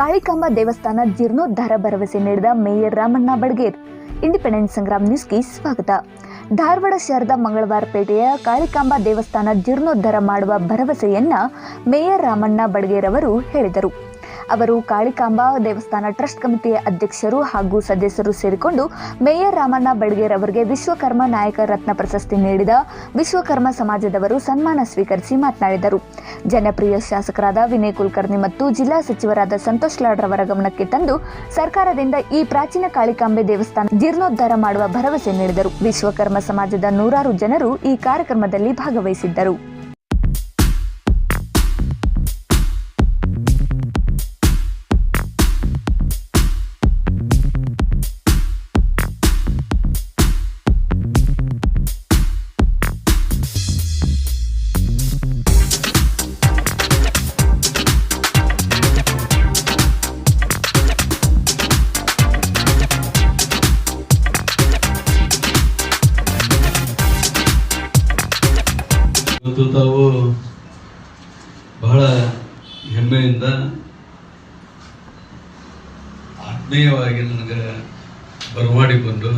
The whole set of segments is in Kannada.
ಕಾಳಿಕಾಂಬ ದೇವಸ್ಥಾನ ಜೀರ್ಣೋದ್ಧಾರ ಭರವಸೆ ನೀಡಿದ ಮೇಯರ್ ರಾಮಣ್ಣ ಬಡ್ಗೇರ್. ಇಂಡಿಪೆಂಡೆನ್ಸ್ ಸಂಗ್ರಾಮ್ ನ್ಯೂಸ್ಗೆ ಸ್ವಾಗತ. ಧಾರವಾಡ ಶಹರದ ಮಂಗಳವಾರ ಪೇಟೆಯ ಕಾಳಿಕಾಂಬ ದೇವಸ್ಥಾನ ಜೀರ್ಣೋದ್ಧಾರ ಮಾಡುವ ಭರವಸೆಯನ್ನ ಮೇಯರ್ ರಾಮಣ್ಣ ಬಡ್ಗೇರ್ ಅವರು ಹೇಳಿದರು. ಅವರು ಕಾಳಿಕಾಂಬಾ ದೇವಸ್ಥಾನ ಟ್ರಸ್ಟ್ ಕಮಿಟಿಯ ಅಧ್ಯಕ್ಷರು ಹಾಗೂ ಸದಸ್ಯರು ಸೇರಿಕೊಂಡು ಮೇಯರ್ ರಾಮಣ್ಣ ಬಡ್ಗೇರ್ ಅವರಿಗೆ ವಿಶ್ವಕರ್ಮ ನಾಯಕ ರತ್ನ ಪ್ರಶಸ್ತಿ ನೀಡಿದ ವಿಶ್ವಕರ್ಮ ಸಮಾಜದವರು ಸನ್ಮಾನ ಸ್ವೀಕರಿಸಿ ಮಾತನಾಡಿದರು. ಜನಪ್ರಿಯ ಶಾಸಕರಾದ ವಿನಯ್ ಕುಲಕರ್ಣಿ ಮತ್ತು ಜಿಲ್ಲಾ ಸಚಿವರಾದ ಸಂತೋಷ್ ಲಾಡ್ ರವರ ಗಮನಕ್ಕೆ ತಂದು ಸರ್ಕಾರದಿಂದ ಈ ಪ್ರಾಚೀನ ಕಾಳಿಕಾಂಬೆ ದೇವಸ್ಥಾನ ಜೀರ್ಣೋದ್ಧಾರ ಮಾಡುವ ಭರವಸೆ ನೀಡಿದರು. ವಿಶ್ವಕರ್ಮ ಸಮಾಜದ ನೂರಾರು ಜನರು ಈ ಕಾರ್ಯಕ್ರಮದಲ್ಲಿ ಭಾಗವಹಿಸಿದ್ದರು. ಆತ್ಮೀಯವಾಗಿ ನನಗೆ ಬರಮಾಡಿಕೊಂಡು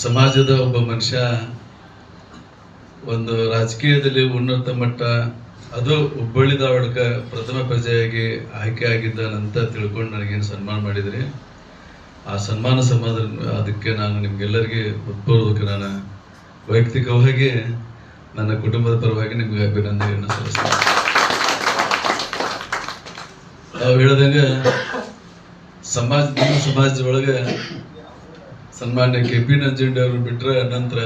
ಸಮಾಜದ ಒಬ್ಬ ಮನುಷ್ಯ ಒಂದು ರಾಜಕೀಯದಲ್ಲಿ ಉನ್ನತ ಮಟ್ಟ, ಅದು ಹುಬ್ಬಳ್ಳಿ ಧಾರವಾಡಕ್ಕೆ ಪ್ರಥಮ ಪ್ರಜೆಯಾಗಿ ಆಯ್ಕೆ ಆಗಿದ್ದಾನಂತ ತಿಳ್ಕೊಂಡು ನನಗೇನು ಸನ್ಮಾನ ಮಾಡಿದ್ರಿ. ಆ ಸನ್ಮಾನ ಸಮಾಧಾನ ಅದಕ್ಕೆ ನಾನು ನಿಮ್ಗೆಲ್ಲರಿಗೆ ಉತ್ಪೂರ್ವಕ್ಕೆ ನಾನು ವೈಯಕ್ತಿಕವಾಗಿ ನನ್ನ ಕುಟುಂಬದ ಪರವಾಗಿ ನಿಮಗೆ ಅಭಿನಂದನೆಯನ್ನು ಸಲ್ಲಿಸ್ತೇನೆ. ನಾವು ಹೇಳ್ದಂಗೆ ಸಮಾಜ, ನಮ್ಮ ಸಮಾಜದೊಳಗೆ ಸನ್ಮಾನ್ಯ ಕೆ ಪಿ ನಂಜುಂಡಿ ಅವರು ಬಿಟ್ರೆ ನಂತರ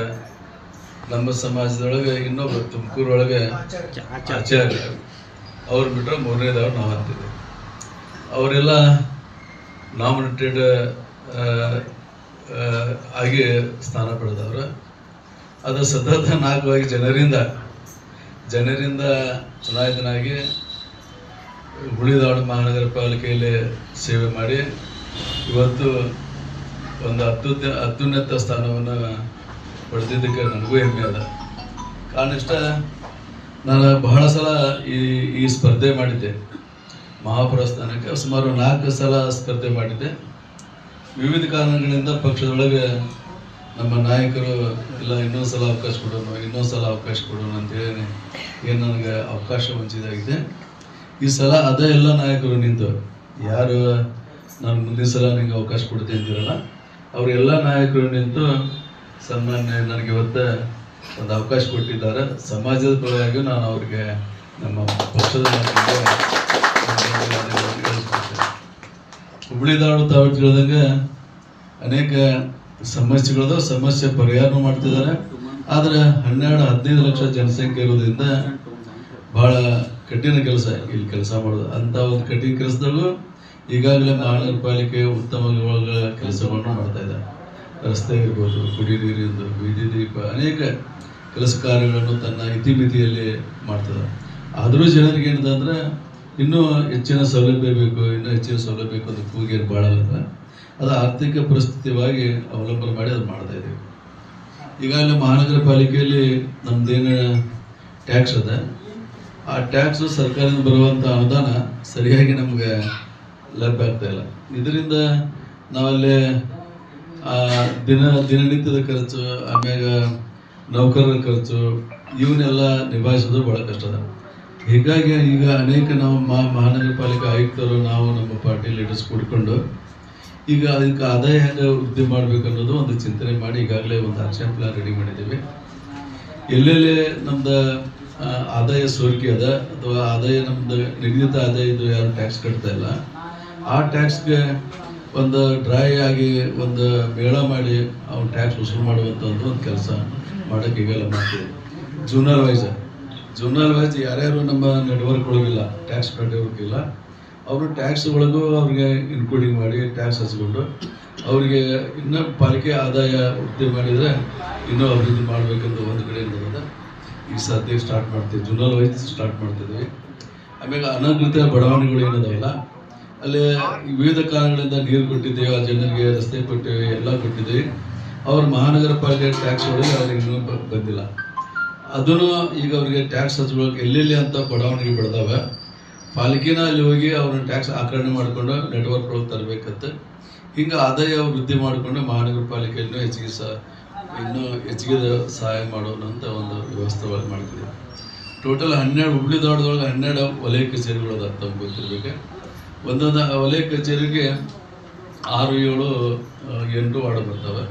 ನಮ್ಮ ಸಮಾಜದೊಳಗೆ ಇನ್ನೊಬ್ಬರು ತುಮಕೂರೊಳಗೆ ಆಚಾರ್ಯ ಅವ್ರು ಬಿಟ್ಟರೆ ಮೂರನೇದವ್ರು ನಾವು ಅಂತೀವಿ ಅವರೆಲ್ಲ ನಾಮಿನೇಟೆಡ್ ಆಗಿ ಸ್ಥಾನ ಪಡೆದವರು. ಅದು ಸತತ ನಾಲ್ಕವಾಗಿ ಜನರಿಂದ ಜನರಿಂದ ಚುನಾಯಿತನಾಗಿ ಹುಳಿದಾಡು ಮಹಾನಗರ ಪಾಲಿಕೆಯಲ್ಲಿ ಸೇವೆ ಮಾಡಿ ಇವತ್ತು ಒಂದು ಅತ್ಯುತ್ತ ಅತ್ಯುನ್ನತ ಸ್ಥಾನವನ್ನು ಪಡೆದಿದ್ದಕ್ಕೆ ನನಗೂ ಹೆಮ್ಮೆ ಅದ. ಕಾರಣ ಇಷ್ಟ, ನಾನು ಬಹಳ ಸಲ ಈ ಈ ಸ್ಪರ್ಧೆ ಮಾಡಿದ್ದೆ. ಮಹಾಪುರ ಸ್ಥಾನಕ್ಕೆ ಸುಮಾರು ನಾಲ್ಕು ಸಲ ಸ್ಪರ್ಧೆ ಮಾಡಿದ್ದೆ. ವಿವಿಧ ಕಾರಣಗಳಿಂದ ಪಕ್ಷದೊಳಗೆ ನಮ್ಮ ನಾಯಕರು ಇಲ್ಲ ಇನ್ನೊಂದು ಸಲ ಅವಕಾಶ ಕೊಡೋಣ, ಇನ್ನೊಂದು ಸಲ ಅವಕಾಶ ಕೊಡೋಣ ಅಂತೇಳಿ ಏನು ನನಗೆ ಅವಕಾಶ ವಂಚಿತಾಗಿದೆ ಈ ಸಲ ಅದೇ ಎಲ್ಲ ನಾಯಕರು ನಿಂತು, ಯಾರು ನಾನು ಮುಂದಿನ ಸಲ ನಿಮಗೆ ಅವಕಾಶ ಕೊಡ್ತೀನಿ ಅಂತೀರಲ್ಲ ಅವರೆಲ್ಲ ನಾಯಕರು ನಿಂತು ಸನ್ಮಾನ್ಯ ನನಗೆ ಇವತ್ತು ಒಂದು ಅವಕಾಶ ಕೊಟ್ಟಿದ್ದಾರೆ. ಸಮಾಜದ ಪರವಾಗಿ ನಾನು ಅವ್ರಿಗೆ ನಮ್ಮ ಪಕ್ಷದ ಹುಬ್ಬಳ್ಳಿ ಧಾರವಾಡ ತಾವು ಅನೇಕ ಸಮಸ್ಯೆಗಳದ ಸಮಸ್ಯೆ ಪರಿಹಾರ ಮಾಡ್ತಿದ್ದಾರೆ. ಆದರೆ ಹನ್ನೆರಡು ಹದಿನೈದು ಲಕ್ಷ ಜನಸಂಖ್ಯೆ ಇರೋದ್ರಿಂದ ಬಹಳ ಕಠಿಣ ಕೆಲಸ, ಇಲ್ಲಿ ಕೆಲಸ ಮಾಡೋದು. ಅಂತ ಒಂದು ಕಠಿಣ ಕೆಲಸದಲ್ಲೂ ಈಗಾಗಲೇ ಮಹಾನಗರ ಪಾಲಿಕೆ ಉತ್ತಮ ಕೆಲಸಗಳನ್ನು ಮಾಡ್ತಾ ಇದ್ದಾರೆ. ರಸ್ತೆ ಇರ್ಬೋದು ಕುಡಿ ನೀರಿಂದು ಬೀದಿ ದೀಪ, ಅನೇಕ ಕೆಲಸ ಕಾರ್ಯಗಳನ್ನು ತನ್ನ ಇತಿಮಿತಿಯಲ್ಲಿ ಮಾಡ್ತದೆ ಆದರೂ ಜನರಿಗೆ ಏನಂತಂದ್ರೆ, ಇನ್ನೂ ಹೆಚ್ಚಿನ ಸೌಲಭ್ಯ ಬೇಕು, ಇನ್ನೂ ಹೆಚ್ಚಿನ ಸೌಲಭ್ಯ ಬೇಕು ಅಂತ ಕೂಗೇನು ಬಾಳಲ್ಲ ಅದು ಆರ್ಥಿಕ ಪರಿಸ್ಥಿತಿವಾಗಿ ಅವಲಂಬನೆ ಮಾಡಿ ಅದು ಮಾಡ್ತಾ ಇದ್ದೀವಿ. ಈಗಾಗಲೇ ಮಹಾನಗರ ಪಾಲಿಕೆಯಲ್ಲಿ ನಮ್ಮದೇನು ಟ್ಯಾಕ್ಸ್ ಅದ ಆ ಟ್ಯಾಕ್ಸ್ ಸರ್ಕಾರದಿಂದ ಬರುವಂಥ ಅನುದಾನ ಸರಿಯಾಗಿ ನಮ್ಗೆ ಲಭ್ಯ ಆಗ್ತಾ ಇಲ್ಲ. ಇದರಿಂದ ನಾವಲ್ಲಿ ದಿನ, ದಿನನಿತ್ಯದ ಖರ್ಚು, ಆಮ್ಯಾಗ ನೌಕರರ ಖರ್ಚು, ಇವನ್ನೆಲ್ಲ ನಿಭಾಯಿಸೋದು ಭಾಳ ಕಷ್ಟ ಅದ. ಹೀಗಾಗಿ ಈಗ ಅನೇಕ ನಾವು ಮಹಾ ಮಹಾನಗರ ಪಾಲಿಕೆ ಆಯುಕ್ತರು ನಾವು ನಮ್ಮ ಪಾರ್ಟಿ ಲೀಡರ್ಸ್ ಕೂಡಿಕೊಂಡು ಈಗ ಅದಕ್ಕೆ ಆದಾಯ ಹೆಂಗೆ ವೃದ್ಧಿ ಮಾಡಬೇಕು ಅನ್ನೋದು ಒಂದು ಚಿಂತನೆ ಮಾಡಿ ಈಗಾಗಲೇ ಒಂದು ಆಕ್ಷನ್ ಪ್ಲಾನ್ ರೆಡಿ ಮಾಡಿದ್ದೀವಿ. ಎಲ್ಲೆಲ್ಲಿ ನಮ್ದು ಆದಾಯ ಸೋರಿಕೆ ಅದ ಅಥವಾ ಆದಾಯ ನಮ್ದು ನಿಗದಿತ ಆದಾಯ ಇದು ಯಾರು ಟ್ಯಾಕ್ಸ್ ಕಟ್ತಾ ಇಲ್ಲ. ಆ ಟ್ಯಾಕ್ಸ್ಗೆ ಒಂದು ಡ್ರೈ ಆಗಿ ಒಂದು ಮೇಳ ಮಾಡಿ ಅವ್ನು ಟ್ಯಾಕ್ಸ್ ವಸೂಲು ಮಾಡುವಂಥ ಒಂದು ಕೆಲಸ ಮಾಡೋಕ್ಕೆ ಈಗೆಲ್ಲ ಮಾಡ್ತೀವಿ. ಜೂನಲ್ ವೈಸ್ ಜೂನಲ್ ವೈಸ್ ಯಾರ್ಯಾರು ನಮ್ಮ ನೆಟ್ವರ್ಕ್ ಒಳಗಿಲ್ಲ ಟ್ಯಾಕ್ಸ್ ಕಟ್ಟೋರ್ಗಿಲ್ಲ ಅವರು ಟ್ಯಾಕ್ಸ್ ಒಳಗೂ ಅವ್ರಿಗೆ ಇನ್ಕ್ಲೂಡಿಂಗ್ ಮಾಡಿ ಟ್ಯಾಕ್ಸ್ ಹಚ್ಕೊಂಡು ಅವರಿಗೆ ಇನ್ನೂ ಪಾಲಿಕೆ ಆದಾಯ ವೃದ್ಧಿ ಮಾಡಿದರೆ ಇನ್ನೂ ಅಭಿವೃದ್ಧಿ ಮಾಡಬೇಕಂತ ಒಂದು ಕಡೆ ಇರೋದ ಈಗ ಸದ್ಯ ಸ್ಟಾರ್ಟ್ ಮಾಡ್ತೀವಿ ಜುನಲ್ ವೈಸ್ ಸ್ಟಾರ್ಟ್ ಮಾಡ್ತಿದ್ವಿ. ಆಮೇಲೆ ಅನಗೃತ ಬಡಾವಣೆಗಳು ಏನದಾವಲ್ಲ, ಅಲ್ಲಿ ವಿವಿಧ ಕಾರಣಗಳಿಂದ ನೀರು ಕೊಟ್ಟಿದ್ದೇವೆ ಆ ಜನರಿಗೆ ರಸ್ತೆ ಕೊಟ್ಟಿವಿ, ಎಲ್ಲ ಕೊಟ್ಟಿದ್ದೀವಿ ಅವ್ರ ಮಹಾನಗರ ಪಾಲಿಕೆ ಟ್ಯಾಕ್ಸ್ ಒಳಗೆ ಅವ್ರಿಗೆ ಇನ್ನೂ ಬಂದಿಲ್ಲ. ಅದನ್ನು ಈಗ ಅವರಿಗೆ ಟ್ಯಾಕ್ಸ್ ಹಚ್ಕೊಳಕ್ಕೆ ಎಲ್ಲೆಲ್ಲಿ ಅಂತ ಬಡಾವಣೆಗೆ ಬೆಳೆದಾವೆ ಪಾಲಿಕೆನ ಅಲ್ಲಿ ಹೋಗಿ ಅವ್ರನ್ನ ಟ್ಯಾಕ್ಸ್ ಆಕರಣೆ ಮಾಡಿಕೊಂಡು ನೆಟ್ವರ್ಕ್ ಒಳಗೆ ತರಬೇಕಂತ, ಹಿಂಗೆ ಆದಾಯ ವೃದ್ಧಿ ಮಾಡಿಕೊಂಡು ಮಹಾನಗರ ಪಾಲಿಕೆಯನ್ನು ಹೆಚ್ಚಿಗೆ ಸಹ ಇನ್ನೂ ಹೆಚ್ಚಿಗೆ ಸಹಾಯ ಮಾಡೋಣ ಒಂದು ವ್ಯವಸ್ಥೆ ಒಳಗೆ ಟೋಟಲ್ ಹನ್ನೆರಡು ಹುಬ್ಳಿ ದಾಡದೊಳಗೆ ಹನ್ನೆರಡು ವಲಯ ಕಚೇರಿಗಳು ಅದ ತಮ್ಗೆ ಗೊತ್ತಿರ್ಬೇಕು. ಒಂದೊಂದು ವಲಯ ಕಚೇರಿಗೆ ಆರು, ಏಳು ಎಂಟು ವಾರ್ಡ್ ಬರ್ತವೆ.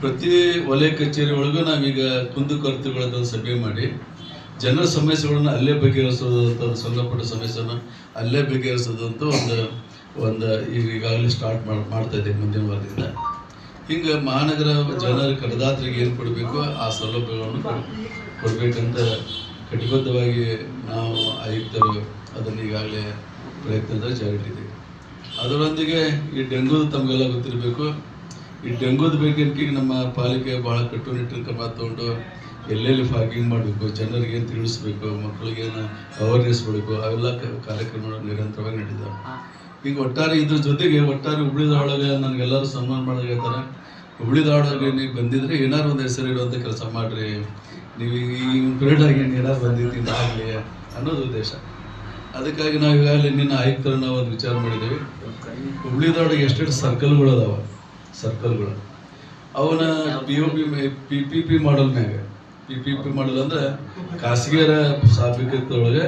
ಪ್ರತಿ ವಲಯ ಕಚೇರಿ ಒಳಗೂ ನಾವೀಗ ಕುಂದುಕೊರತೆಗಳನ್ನ ಸಭೆ ಮಾಡಿ, ಜನರ ಸಮಸ್ಯೆಗಳನ್ನ ಅಲ್ಲೇ ಬಗೆಹರಿಸೋದು ಅಂತ ಸಂಬಂಧಪಟ್ಟ ಸಮಸ್ಯೆನ ಅಲ್ಲೇ ಬಗೆಹರಿಸೋದು ಒಂದು ಒಂದು ಈಗ ಈಗಾಗಲೇ ಸ್ಟಾರ್ಟ್ ಮಾಡಿ, ಮಾಡ್ತಾ ಇದ್ದೀವಿ ಮುಂದಿನ ವಾರದಿಂದ. ಹಿಂಗೆ ಮಹಾನಗರ ಜನರ ಕಡದಾತ್ರಿಗೆ ಏನು ಕೊಡಬೇಕು, ಆ ಸೌಲಭ್ಯಗಳನ್ನು ಕೊಡಬೇಕಂತ ಕಟಿಬದ್ಧವಾಗಿ ನಾವು ಆಯುಕ್ತರು ಅದನ್ನು ಈಗಾಗಲೇ ಪ್ರಯತ್ನದ ಜಾರಿಟ್ಟಿದ್ದೀವಿ. ಅದರೊಂದಿಗೆ ಈ ಡೆಂಗೂ ತಮಗೆಲ್ಲ ಗೊತ್ತಿರಬೇಕು. ಈ ಡೆಂಗೂದ ಬಗ್ಗೆ ನಮ್ಮ ಪಾಲಿಕೆ ಬಹಳ ಕಟ್ಟುನಿಟ್ಟಿನ ಕ್ರಮ ತಗೊಂಡು ಎಲ್ಲೆಲ್ಲಿ ಫಾಗಿಂಗ್ ಮಾಡಬೇಕು, ಜನರಿಗೆ ತಿಳಿಸ್ಬೇಕು ಮಕ್ಕಳಿಗೆ ಅವೇರ್ನೆಸ್ ಮಾಡಬೇಕು ಅವೆಲ್ಲ ಕಾರ್ಯಕ್ರಮಗಳು ನಿರಂತರವಾಗಿ ನಡೀತಾವೆ. ಈಗ ಒಟ್ಟಾರೆ ಇದ್ರ ಜೊತೆಗೆ ಒಟ್ಟಾರೆ ಹುಬ್ಳಿ ಧಾರವಾಡಗೆ ನನಗೆಲ್ಲರೂ ಸನ್ಮಾನ ಹೇಳ್ತಾರೆ. ಹುಬ್ಳಿ ಧಾರವಾಡಗೆ ನೀವು ಬಂದಿದ್ರೆ ಏನಾರು ಒಂದು ಹೆಸರು ಇಡುವಂಥ ಕೆಲಸ ಮಾಡ್ರಿ. ನೀವು ಈ ಪೀರಿಯಡ್ ಆಗಿ ಏನಾರು ಬಂದಿದ್ದೀನಿ ಆಗಲಿ ಅನ್ನೋದು ಉದ್ದೇಶ. ಅದಕ್ಕಾಗಿ ನಾವು ಈಗಾಗಲೇ ನಿನ್ನ ಆಯುಕ್ತರನ್ನ ಒಂದು ವಿಚಾರ ಮಾಡಿದ್ದೀವಿ. ಹುಬ್ಳಿ ಧಾರವಾಡಗೆ ಎಷ್ಟೆಷ್ಟು ಸರ್ಕಲ್ಗಳು ಅದಾವ? ಸರ್ಕಲ್ಗಳು ಅವನ P O P P P P ಮಾಡಲ್ ಮ್ಯಾಗ. ಪಿ ಪಿ ಪಿ ಮಾಡಲ್ ಅಂದ್ರೆ ಖಾಸಗಿಯರ ಸಾಫಿಕದೊಳಗೆ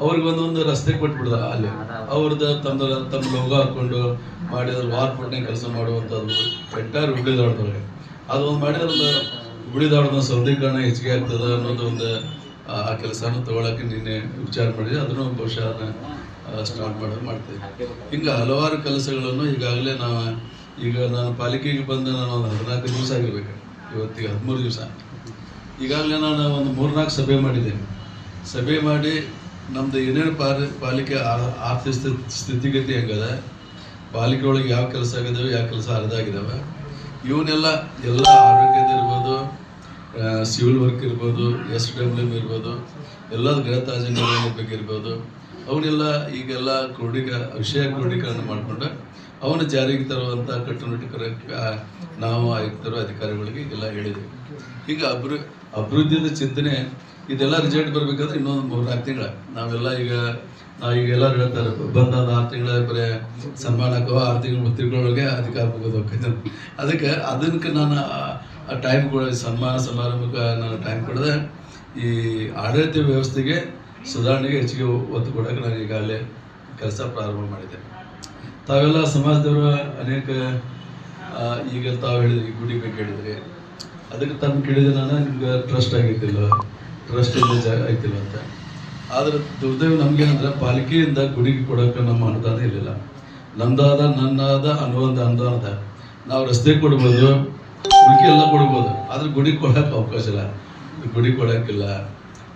ಅವ್ರಿಗೆ ಒಂದೊಂದು ರಸ್ತೆ ಕೊಟ್ಬಿಡ್ದ ಅಲ್ಲಿ. ಅವ್ರದ್ದು ತಮ್ಮ ತಮ್ಮ ಲೋಗ ಹಾಕೊಂಡು ವಾರ್ ಪಟ್ನೆ ಕೆಲಸ ಮಾಡುವಂಥದ್ದು. ಕೆಟ್ಟಾರ ಹುಬ್ಳಿ ಅದೊಂದು ಅದು ಒಂದು ಮಾಡಿದ್ರೆ ಒಂದು ಹುಬ್ಳಿ ಧಾರವಾಡದ ಸೌಂದೀಕರಣ ಹೆಚ್ಚಿಗೆ ಆಗ್ತದೆ ಅನ್ನೋದು ಒಂದು, ಆ ಕೆಲಸನ ತಗೊಳಕ್ಕೆ ನಿನ್ನೆ ವಿಚಾರ ಮಾಡಿದೆ. ಅದನ್ನು ಬಹುಶಃ ಸ್ಟಾರ್ಟ್ ಮಾಡೋದು ಮಾಡ್ತೀವಿ ಹಿಂಗೆ ಹಲವಾರು ಕೆಲಸಗಳನ್ನು ಈಗಾಗಲೇ ನಾವು ಈಗ ನಾನು ಪಾಲಿಕೆಗೆ ಬಂದ ನಾನು ಒಂದು ಹದಿನಾಲ್ಕು ದಿವಸ ಆಗಿರ್ಬೇಕು. ಇವತ್ತಿಗೆ ಹದಿಮೂರು ದಿವಸ. ಈಗಾಗಲೇ ನಾನು ಒಂದು ಮೂರ್ನಾಲ್ಕು ಸಭೆ ಮಾಡಿದ್ದೇನೆ. ಸಭೆ ಮಾಡಿ ನಮ್ದು ಏನೇನು ಪಾಲಿ, ಪಾಲಿಕೆ ಆರ್ಥಿಕ ಸ್ಥಿತಿ ಸ್ಥಿತಿಗತಿ ಹೆಂಗದ ಪಾಲಿಕೆ ಒಳಗೆ ಯಾವ ಕೆಲಸ ಆಗಿದಾವೆ, ಯಾವ ಕೆಲಸ ಅರ್ಧ ಆಗಿದಾವೆ ಇವನ್ನೆಲ್ಲ ಎಲ್ಲ ಆರೋಗ್ಯದ ಇರ್ಬೋದು ಸಿವಿಲ್ ವರ್ಕ್ ಇರ್ಬೋದು ಎಸ್ ಡಬ್ಲ್ಯೂ ಎಂ ಇರ್ಬೋದು ಎಲ್ಲ ಗೃಹ ಬಗ್ಗೆ ಇರ್ಬೋದು ಅವನ್ನೆಲ್ಲ ಈಗೆಲ್ಲ ಕ್ರೋಢೀಕ ವಿಷಯ ಕ್ರೋಢೀಕರಣ ಮಾಡಿಕೊಂಡು ಅವನು ಜಾರಿಗೆ ತರುವಂಥ ಕಟ್ಟುನಿಟ್ಟಿನ ನಾವು ಆಯುಕ್ತರು, ಅಧಿಕಾರಿಗಳಿಗೆ ಈಗೆಲ್ಲ ಹೇಳಿದೆ ಈಗ ಅಭಿವೃ ಅಭಿವೃದ್ಧಿಯಿಂದ ಚಿಂತನೆ ಇದೆಲ್ಲ ರಿಸಲ್ಟ್ ಬರ್ಬೇಕಾದ್ರೆ ಇನ್ನೊಂದು ಮೂರು ನಾಲ್ಕು ತಿಂಗಳ. ನಾವೆಲ್ಲ ಈಗ ಈಗ ಎಲ್ಲರೂ ಹೇಳ್ತಾರೆ ಬಂದ ಆರು ತಿಂಗಳ ಬರೀ ಸನ್ಮಾನಕ್ಕೋ ಆರು ತಿಂಗಳು ತಿಂಗಳೊಳಗೆ ಅಧಿಕಾರ ಹೋಗೋದು ಅದಕ್ಕೆ ಅದಕ್ಕೆ ನಾನು ಆ ಟೈಮ್ ಕೊಡ ಸನ್ಮಾನ ಸಮಾರಂಭಕ್ಕೆ ನಾನು ಟೈಮ್ ಕೊಡದೆ ಈ ಆಡಳಿತ ವ್ಯವಸ್ಥೆಗೆ ಸುಧಾರಣೆಗೆ ಹೆಚ್ಚಿಗೆ ಒತ್ತು ಕೊಡೋಕೆ ನಾನು ಈಗಾಗಲೇ ಕೆಲಸ ಪ್ರಾರಂಭ ಮಾಡಿದೆ ತಾವೆಲ್ಲ ಸಮಾಜದವರು ಅನೇಕ ಈಗ ತಾವು ಹೇಳಿದ್ರಿ ಗುಡಿ ಬಗ್ಗೆ ಹೇಳಿದ್ರಿ, ಅದಕ್ಕೆ ತಮ್ಮ ಕೇಳಿದೆ ನಾನು ನಿಮ್ಗೆ ಟ್ರಸ್ಟ್ ಆಗಿದ್ದಿಲ್ಲ. ಟ್ರಸ್ಟ್ ಇಲ್ಲ ಜಾಗ ಆಯ್ತಿಲ್ಲ ಅಂತ. ಆದ್ರೆ ದುರ್ದೈವ ನಮ್ಗೇನಂದ್ರೆ ಪಾಲಿಕೆಯಿಂದ ಗುಡಿಗೆ ಕೊಡೋಕೆ ನಮ್ಮ ಅನುದಾನ ಇರಲಿಲ್ಲ. ನಮ್ದಾದ ನನ್ನದಾದ ಅನ್ನುವಂಥ ಅನುದಾನದ ನಾವು ರಸ್ತೆ ಕೊಡ್ಬೋದು ಉಳಿಕೆ ಎಲ್ಲ ಕೊಡ್ಬೋದು, ಆದ್ರೆ ಗುಡಿ ಕೊಡೋಕೆ ಅವಕಾಶ ಇಲ್ಲ. ಗುಡಿ ಕೊಡೋಕ್ಕಿಲ್ಲ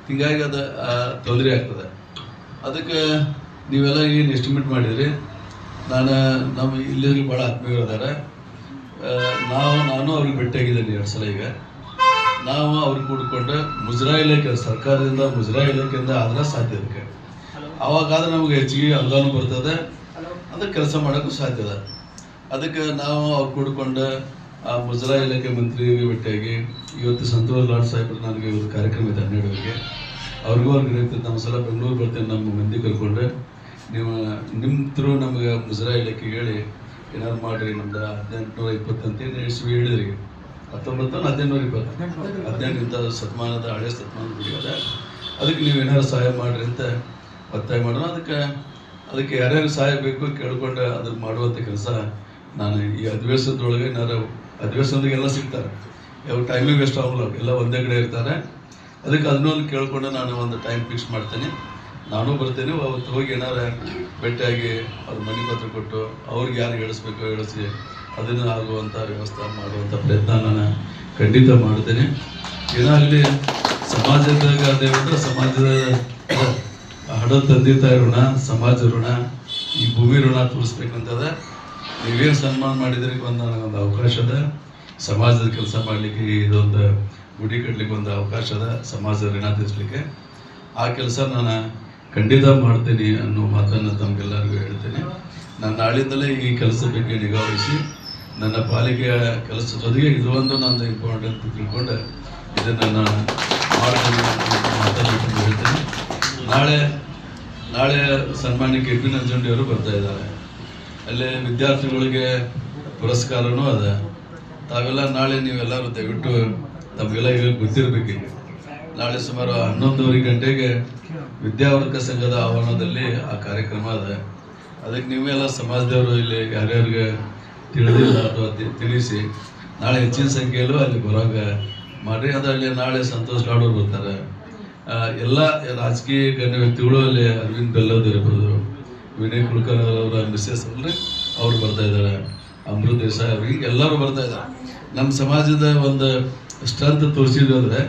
ಹಿಂಗಾಗಿ ಅದು ತೊಂದರೆ ಆಗ್ತದೆ. ಅದಕ್ಕೆ ನೀವೆಲ್ಲ ಏನು ಎಸ್ಟಿಮೇಟ್ ಮಾಡಿದ್ರಿ? ನಾನು, ನಮ್ಮ ಇಲ್ಲಿ ಭಾಳ ಆತ್ಮೀಯರಿದ್ದಾರೆ ನಾವು, ನಾನು ಅವ್ರಿಗೆ ಭೇಟಿಯಾಗಿದ್ದೇನೆ ಎರಡು ಸಲ ಈಗ. ನಾವು ಅವ್ರು ಕೂಡ್ಕೊಂಡು ಮುಜರಾ ಇಲಾಖೆ ಸರ್ಕಾರದಿಂದ ಮುಜರಾ ಇಲಾಖೆಯಿಂದ ಆದ್ರೆ ಸಾಧ್ಯ ಅದಕ್ಕೆ ಅವಾಗಾದ್ರೆ ನಮಗೆ ಹೆಚ್ಚಿಗೆ ಅನುದಾನ ಬರ್ತದೆ. ಅದಕ್ಕೆ ಕೆಲಸ ಮಾಡೋಕ್ಕೂ ಸಾಧ್ಯ ಅದ ಅದಕ್ಕೆ ನಾವು ಅವ್ರು ಕೂಡ್ಕೊಂಡು ಆ ಮುಜರಾ ಇಲಾಖೆ ಮಂತ್ರಿಗೆ ಭೇಟಿಯಾಗಿ ಇವತ್ತು ಸಂತೋಷ್ ಲಾಡ್ ಸಾಹೇಬ್ರು ನನಗೆ ಇವತ್ತು ಕಾರ್ಯಕ್ರಮ ಇದೆ ಹನ್ನೆರಡುವರೆಗೆ ಅವ್ರಿಗೂ ಅವ್ರಿಗೆ ನಮ್ಮ ಸಲ ಬೆಂಗಳೂರು ಬರ್ತೇನೆ ನಮ್ಮ ಮಂದಿ ಕರ್ಕೊಂಡು. ನೀವು ನಿಮ್ಮ ಥ್ರೂ ನಮಗೆ ಮುಜರಾ ಇಲಾಖೆಗೆ ಹೇಳಿ ಏನಾದ್ರು ಮಾಡಿರಿ ನಮ್ದು ಹದಿನೆಂಟುನೂರ ಇಪ್ಪತ್ತು ಅಂತ ಏನು ಇಸ್ವಿ ಹೇಳಿದ್ರಿ. ಹತ್ತೊಂಬತ್ತು ಹದಿನೆಂಟುನೂರ ಇಪ್ಪತ್ತು. ಹದಿನೆಂಟು ಇಂಥ ಶತಮಾನದ ಹಳೆ ಶತಮಾನದ ಗುಡಿ ಅದಕ್ಕೆ ನೀವು ಏನಾರು ಸಹಾಯ ಮಾಡಿರಿ ಅಂತ ಒತ್ತಾಯ ಮಾಡೋಣ. ಅದಕ್ಕೆ ಅದಕ್ಕೆ ಯಾರ್ಯಾರು ಸಹಾಯ ಬೇಕು ಕೇಳ್ಕೊಂಡು ಅದನ್ನು ಮಾಡುವಂಥ ಕೆಲಸ ನಾನು ಈ ಅಧಿವೇಶನದೊಳಗೆ ಏನಾರು ಅಧಿವೇಶನದಾಗೆಲ್ಲ ಸಿಗ್ತಾರೆ. ಯಾವ ಟೈಮಿಗೆ ವೇಸ್ಟ್ ಆಗಲ್ಲ. ಎಲ್ಲ ಒಂದೇ ಕಡೆ ಇರ್ತಾರೆ. ಅದಕ್ಕೆ ಅದನ್ನೊಂದು ಕೇಳ್ಕೊಂಡು ನಾನು ಒಂದು ಟೈಮ್ ಫಿಕ್ಸ್ ಮಾಡ್ತೇನೆ. ನಾನು ಬರ್ತೇನೆ. ಅವತ್ತು ಹೋಗಿ ಏನಾರ ಭೇಟಿಯಾಗಿ ಅವ್ರ ಮನೆ ಪತ್ರ ಕೊಟ್ಟು ಅವ್ರಿಗೆ ಯಾರು ಹೇಳಿಸ್ಬೇಕು ಹೇಳಿಸಿ ಅದನ್ನು ಆಗುವಂಥ ವ್ಯವಸ್ಥೆ ಮಾಡುವಂಥ ಪ್ರಯತ್ನ ನಾನು ಖಂಡಿತ ಮಾಡ್ತೇನೆ ಏನಾಗಲಿ ಸಮಾಜದಾಗ ಅದೇವಂದ್ರೆ ಸಮಾಜದ ಹಡ ತಂದೆ ತಾಯಿ ಋಣ, ಸಮಾಜ ಋಣ, ಈ ಭೂಮಿ ಋಣ ತೋರಿಸ್ಬೇಕಂತದ ನೀವೇನು ಸನ್ಮಾನ ಮಾಡಿದ್ರಿಗೆ ಒಂದು ನನಗೊಂದು ಅವಕಾಶ ಅದ. ಸಮಾಜದ ಕೆಲಸ ಮಾಡಲಿಕ್ಕೆ ಇದೊಂದು ಗುಡಿ ಕಟ್ಟಲಿಕ್ಕೆ ಒಂದು ಅವಕಾಶ ಅದ ಸಮಾಜದ ಋಣ ತೀರಿಸ್ಲಿಕ್ಕೆ. ಆ ಕೆಲಸ ನಾನು ಖಂಡಿತ ಮಾಡ್ತೀನಿ ಅನ್ನೋ ಮಾತನ್ನು ತಮಗೆಲ್ಲರಿಗೂ ಹೇಳ್ತೇನೆ. ನಾನು ನಾಳಿಂದಲೇ ಈ ಕೆಲಸ ಬಗ್ಗೆ ನಿಗಾ ವಹಿಸಿ ನನ್ನ ಪಾಲಿಕೆಯ ಕೆಲಸ ಜೊತೆಗೆ ಇದು ಒಂದು ನಾನು ಇಂಪಾರ್ಟೆಂಟ್ ತಿಳ್ಕೊಂಡು ಇದನ್ನು ನಾನು ಮಾತನ್ನು ಹೇಳ್ತೇನೆ. ನಾಳೆ ನಾಳೆ ಸನ್ಮಾನ್ಯ ಕೆ. ಪಿ. ನಂಜುಂಡಿಯವರು ಬರ್ತಾ ಇದ್ದಾರೆ. ಅಲ್ಲಿ ವಿದ್ಯಾರ್ಥಿಗಳಿಗೆ ಪುರಸ್ಕಾರನೂ ಅದ. ತಾವೆಲ್ಲ ನಾಳೆ ನೀವೆಲ್ಲರೂ ದಯವಿಟ್ಟು ತಮಗೆಲ್ಲ ಈಗ ಗೊತ್ತಿರಬೇಕು ನಾಳೆ ಸುಮಾರು ಹನ್ನೊಂದುವರೆ ಗಂಟೆಗೆ ವಿದ್ಯಾವರ್ಗ ಸಂಘದ ಆಹ್ವಾನದಲ್ಲಿ ಆ ಕಾರ್ಯಕ್ರಮ ಅದ. ಅದಕ್ಕೆ ನೀವೆಲ್ಲ ಸಮಾಜದವರು ಇಲ್ಲಿ ಯಾರ್ಯಾರಿಗೆ ತಿಳಿದಿಲ್ಲ ಅಥವಾ ತಿಳಿಸಿ. ನಾಳೆ ಹೆಚ್ಚಿನ ಸಂಖ್ಯೆಯಲ್ಲೂ ಅಲ್ಲಿ ಬರೋಂಗ ಮಾಡ್ರಿ. ಅದರಲ್ಲಿ ನಾಳೆ ಸಂತೋಷ್ ಲಾಡೋರು ಬರ್ತಾರೆ. ಎಲ್ಲ ರಾಜಕೀಯ ಗಣ್ಯ ವ್ಯಕ್ತಿಗಳು ಅಲ್ಲಿ ಅರವಿಂದ್ ಬೆಲ್ಲದ್ ಇರ್ಬೋದು, ವಿನಯ್ ಕುಲಕರ್ಣಿ ಅವರ ಮಿಸ್ಸಸ್ ಅಲ್ರಿ, ಅವ್ರು ಬರ್ತಾ ಇದ್ದಾರೆ. ಅಮೃತ್ ದೇಸಾಯಿ ಎಲ್ಲರೂ ಬರ್ತಾ ಇದ್ದಾರೆ. ನಮ್ಮ ಸಮಾಜದ ಒಂದು ಸ್ಟ್ರೆಂತ್ ತೋರಿಸಿದ್ವಿ ಅಂದ್ರೆ,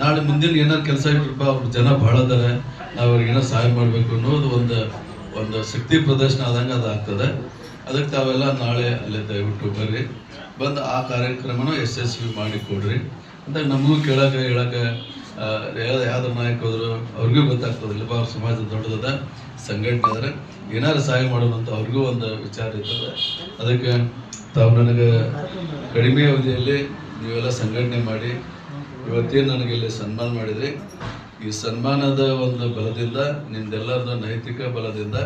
ನಾಳೆ ಮುಂದಿನ ಏನಾರು ಕೆಲಸ ಇಟ್ರಪ್ಪ ಅವ್ರ ಜನ ಭಾಳ ಇದ್ದಾರೆ. ನಾವು ಅವ್ರಿಗೆ ಏನೋ ಸಹಾಯ ಮಾಡಬೇಕು ಅನ್ನೋದು ಒಂದು ಒಂದು ಶಕ್ತಿ ಪ್ರದರ್ಶನ ಆದಂಗೆ ಅದಾಗ್ತದೆ. ಅದಕ್ಕೆ ತಾವೆಲ್ಲ ನಾಳೆ ಅಲ್ಲೇ ದಯವಿಟ್ಟು ಬರ್ರಿ. ಬಂದು ಆ ಕಾರ್ಯಕ್ರಮನ ಯಶಸ್ವಿ ಮಾಡಿ ಕೊಡ್ರಿ ಅಂತ ನಮಗೂ ಕೇಳಕ್ಕೆ, ಹೇಳಕ್ಕೆ ಯಾವ್ದು ನಾಯಕ ಹೋದ್ರು ಅವ್ರಿಗೂ ಗೊತ್ತಾಗ್ತದೆ. ಬಾ ಸಮಾಜ ದೊಡ್ಡದದ ಸಂಘಟನೆ ಆದರೆ ಏನಾರು ಸಹಾಯ ಮಾಡೋದಂತ ಅವ್ರಿಗೂ ಒಂದು ವಿಚಾರ ಇರ್ತದೆ. ಅದಕ್ಕೆ ತಾವು ನನಗೆ ಕಡಿಮೆ ಅವಧಿಯಲ್ಲಿ ನೀವೆಲ್ಲ ಸಂಘಟನೆ ಮಾಡಿ, ಇವತ್ತೇನು ನನಗೆ ಇಲ್ಲಿ ಸನ್ಮಾನ ಮಾಡಿದ್ರಿ. ಈ ಸನ್ಮಾನದ ಒಂದು ಬಲದಿಂದ ನಿಮ್ದೆಲ್ಲರದ ನೈತಿಕ ಬಲದಿಂದ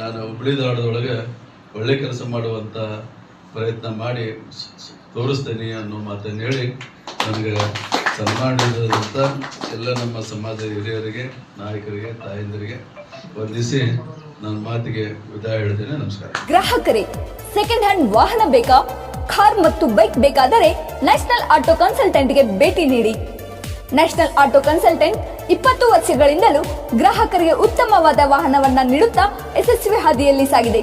ನಾನು ಹುಬ್ಳಿ ಧಾರವಾಡದೊಳಗೆ ಒಳ್ಳೆ ಕೆಲಸ ಮಾಡುವಂಥ ಪ್ರಯತ್ನ ಮಾಡಿ ತೋರಿಸ್ತೇನೆ ಅನ್ನೋ ಮಾತನ್ನು ಹೇಳಿ ನನಗೆ ಸನ್ಮಾನಿಸಿದಂಥ ಎಲ್ಲ ನಮ್ಮ ಸಮಾಜದ ಹಿರಿಯರಿಗೆ, ನಾಯಕರಿಗೆ, ತಾಯಂದಿರಿಗೆ ವಂದಿಸಿ ನನ್ನ ಮಾತಿಗೆ ವಿದಾಯ ಹೇಳ್ತೇನೆ. ನಮಸ್ಕಾರ. ಗ್ರಾಹಕರೇ ಸೆಕೆಂಡ್ ಹ್ಯಾಂಡ್ ವಾಹನ ಬೇಕಾ? ಕಾರ್ ಮತ್ತು ಬೈಕ್ ಬೇಕಾದರೆ ನ್ಯಾಷನಲ್ ಆಟೋ ಕನ್ಸಲ್ಟೆಂಟ್ಗೆ ಭೇಟಿ ನೀಡಿ. ನ್ಯಾಷನಲ್ ಆಟೋ ಕನ್ಸಲ್ಟೆಂಟ್ ಇಪ್ಪತ್ತು ವರ್ಷಗಳಿಂದಲೂ ಗ್ರಾಹಕರಿಗೆ ಉತ್ತಮವಾದ ವಾಹನವನ್ನ ನೀಡುತ್ತಾ ಯಶಸ್ವಿ ಹಾದಿಯಲ್ಲಿ ಸಾಗಿದೆ.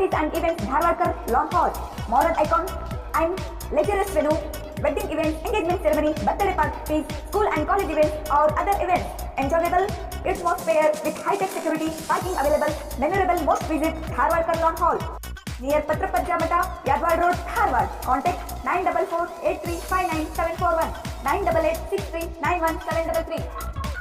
Parties and events. Dharwarkar Lawn Hall. Modern icon and leisure venue. Wedding events, engagement ceremony, birthday parties, school and college events or other events. Enjoyable atmosphere with high-tech security, parking available. Memorable most visit Dharwarkar Lawn Hall. Near Patrapajja Mata, Yadwad Road, Dharwad. Contact 944 8359 741 988 63 91 733.